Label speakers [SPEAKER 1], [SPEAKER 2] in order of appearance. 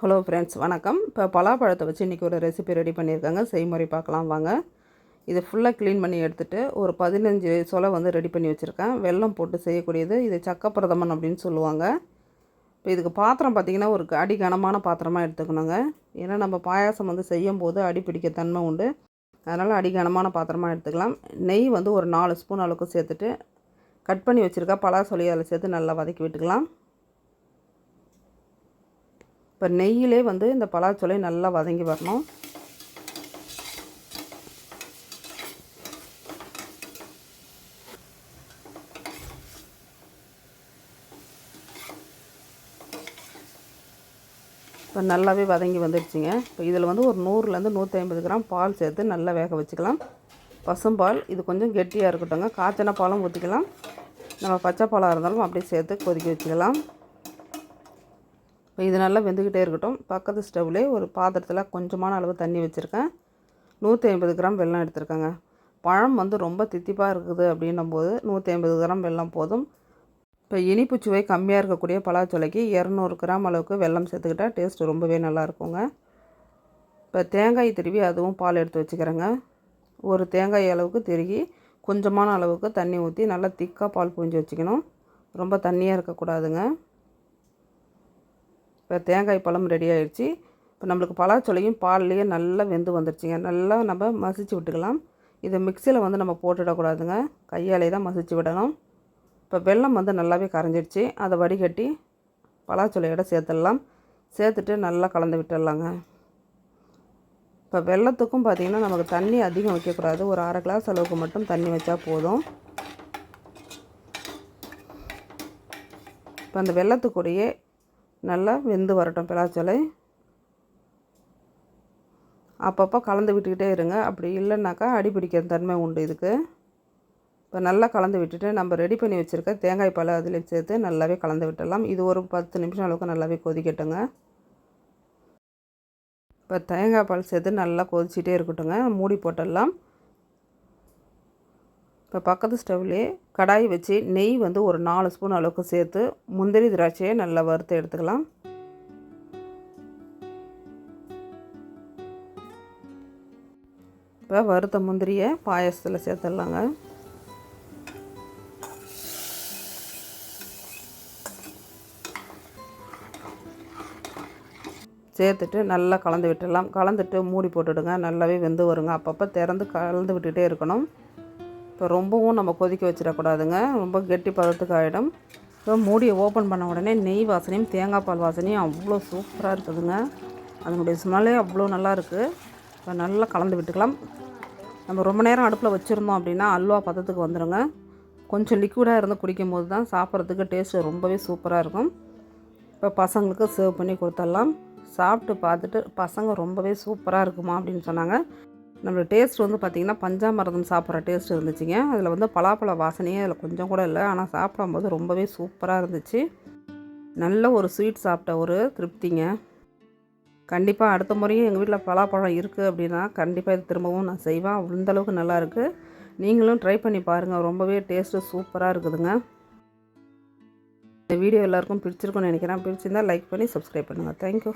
[SPEAKER 1] Hello friends வணக்கம். இப்போ பலாப்பழத்தை வச்சு இன்றைக்கி ஒரு ரெசிபி ரெடி பண்ணியிருக்காங்க. செய்முறை பார்க்கலாம் வாங்க. இதை ஃபுல்லாக க்ளீன் பண்ணி எடுத்துகிட்டு ஒரு பதினஞ்சு சொலை வந்து ரெடி பண்ணி வச்சுருக்கேன். வெல்லம் போட்டு செய்யக்கூடியது. இது சக்கப்பிரதமன் அப்படின்னு சொல்லுவாங்க. இப்போ இதுக்கு பாத்திரம் பார்த்திங்கன்னா ஒரு அடி கனமான பாத்திரமாக எடுத்துக்கணுங்க. ஏன்னா நம்ம பாயாசம் வந்து செய்யும் போது அடி பிடிக்க தன்மை உண்டு. அதனால் அடி கனமான பாத்திரமாக எடுத்துக்கலாம். நெய் வந்து ஒரு நாலு ஸ்பூன் அளவுக்கு சேர்த்துட்டு கட் பண்ணி வச்சுருக்கா பலா சொல்லி அதில் சேர்த்து நல்லா வதக்கி விட்டுக்கலாம். இப்போ நெய்யிலே வந்து இந்த பலாச்சொலை நல்லா வதங்கி வரணும். இப்போ நல்லாவே வதங்கி வந்துடுச்சுங்க. இப்போ இதில் வந்து ஒரு நூறுலேருந்து நூற்றி ஐம்பது கிராம் பால் சேர்த்து நல்லா வேக வச்சுக்கலாம். பசும்பால் இது கொஞ்சம் கெட்டியாக இருக்கட்டும்ங்க. காய்ச்சன பாலும் ஊற்றிக்கலாம். நம்ம பச்சை பாலாக இருந்தாலும் அப்படியே சேர்த்து கொதிக்க வச்சுக்கலாம். இப்போ இது நல்லா வெந்துக்கிட்டே இருக்கட்டும். பக்கத்து ஸ்டவ்லே ஒரு பாத்திரத்தில் கொஞ்சமான அளவு தண்ணி வச்சுருக்கேன். நூற்றி ஐம்பது கிராம் வெல்லம் எடுத்துருக்கேங்க. பழம் வந்து ரொம்ப தித்திப்பாக இருக்குது அப்படின்னும் போது நூற்றி ஐம்பது கிராம் வெல்லம் போதும். இப்போ இனிப்பு சுவை கம்மியாக இருக்கக்கூடிய பலாச்சொலைக்கு இரநூறு கிராம் அளவுக்கு வெல்லம் சேர்த்துக்கிட்டால் டேஸ்ட் ரொம்பவே நல்லாயிருக்குங்க இப்போ தேங்காய் திருவி அதுவும் பால் எடுத்து வச்சுக்கிறேங்க. ஒரு தேங்காய் அளவுக்கு திருகி கொஞ்சமான அளவுக்கு தண்ணி ஊற்றி நல்லா திக்காக பால் புரிஞ்சு வச்சுக்கணும். ரொம்ப தண்ணியாக இருக்கக்கூடாதுங்க. இப்போ தேங்காய் பழம் ரெடி ஆகிடுச்சி இப்போ நம்மளுக்கு பலாச்சொலையும் பால்லையே நல்லா வெந்து வந்துருச்சுங்க. நல்லா நம்ம மசிச்சு விட்டுக்கலாம். இதை மிக்சியில் வந்து நம்ம போட்டுவிடக்கூடாதுங்க கையாலே தான் மசிச்சு விடணும். இப்போ வெள்ளம் வந்து நல்லாவே கரைஞ்சிடுச்சு. அதை வடிகட்டி பலாச்சொலையோட சேர்த்துடலாம். சேர்த்துட்டு நல்லா கலந்து விட்டுடலாங்க. இப்போ வெள்ளத்துக்கும் பார்த்திங்கன்னா நமக்கு தண்ணி அதிகம் வைக்கக்கூடாது. ஒரு அரை கிளாஸ் அளவுக்கு மட்டும் தண்ணி வச்சா போதும். இப்போ அந்த வெள்ளத்துக்கூடையே நல்லா வெந்து வரட்டும் பிளாச்சோலை அப்பப்போ கலந்து விட்டுக்கிட்டே இருங்க. அப்படி இல்லைனாக்கா அடி பிடிக்கிற தன்மை உண்டு இதுக்கு. இப்போ நல்லா கலந்து விட்டுட்டு நம்ம ரெடி பண்ணி வச்சுருக்க தேங்காய் பால் அதில் சேர்த்து நல்லாவே கலந்து விட்டுடலாம். இது ஒரு பத்து நிமிஷம் அளவுக்கு நல்லாவே கொதிக்கட்டுங்க. இப்போ தேங்காய் பால் சேர்த்து நல்லா கொதிச்சிட்டே இருக்கட்டுங்க. மூடி போட்டுடலாம். இப்போ பக்கத்து ஸ்டவ்லேயே கடாய் வச்சு நெய் வந்து ஒரு நாலு ஸ்பூன் அளவுக்கு சேர்த்து முந்திரி திராட்சையை நல்லா வறுத்து எடுத்துக்கலாம். இப்போ வறுத்த முந்திரியை பாயசத்தில் சேர்த்துடலாங்க. சேர்த்துட்டு நல்லா கலந்து விட்டுடலாம். கலந்துட்டு மூடி போட்டுவிடுங்க நல்லாவே வெந்து வருங்க. அப்பப்போ திறந்து கலந்து விட்டுகிட்டே இருக்கணும். இப்போ ரொம்பவும் நம்ம கொதிக்க வச்சிடக்கூடாதுங்க. ரொம்ப கெட்டி பதத்துக்கு ஆகிடும் இப்போ மூடியை ஓப்பன் பண்ண உடனே நெய் வாசனையும் தேங்காய் பால் வாசனையும் அவ்வளோ சூப்பராக இருக்குதுங்க. அதனுடைய ஸ்மெல்லே அவ்வளோ நல்லா இருக்குது இப்போ நல்லா கலந்து விட்டுக்கலாம். நம்ம ரொம்ப நேரம் அடுப்பில் வச்சுருந்தோம் அப்படின்னா அல்வா பதத்துக்கு வந்துடுங்க கொஞ்சம் லிக்விடாக இருந்து குடிக்கும் போது தான் சாப்பிட்றதுக்கு டேஸ்ட்டு ரொம்பவே சூப்பராக இருக்கும். இப்போ பசங்களுக்கு சர்வ் பண்ணி கொடுத்துடலாம். சாப்பிட்டு பார்த்துட்டு பசங்க ரொம்பவே சூப்பராக இருக்குமா அப்படின்னு சொன்னாங்க. நம்மளோட டேஸ்ட் வந்து பார்த்திங்கன்னா பஞ்சாமிரதம் சாப்பிட்ற டேஸ்ட் இருந்துச்சுங்க. அதில் வந்து பலாப்பழ வாசனையே அதில் கொஞ்சம் கூட இல்லை. ஆனால் சாப்பிடும்போது ரொம்பவே சூப்பராக இருந்துச்சு. நல்ல ஒரு ஸ்வீட் சாப்பிட்ட ஒரு திருப்திங்க. கண்டிப்பாக அடுத்த முறையும் எங்கள் வீட்டில் பலாப்பழம் இருக்குது அப்படின்னா கண்டிப்பாக இது திரும்பவும் நான் செய்வேன். அந்தளவுக்கு நல்லாயிருக்கு நீங்களும் ட்ரை பண்ணி பாருங்கள் ரொம்பவே டேஸ்ட்டு சூப்பராக இருக்குதுங்க. இந்த வீடியோ எல்லாருக்கும் பிடிச்சிருக்குன்னு நினைக்கிறேன். பிடிச்சிருந்தால் லைக் பண்ணி சப்ஸ்கிரைப் பண்ணுங்கள் தேங்க்யூ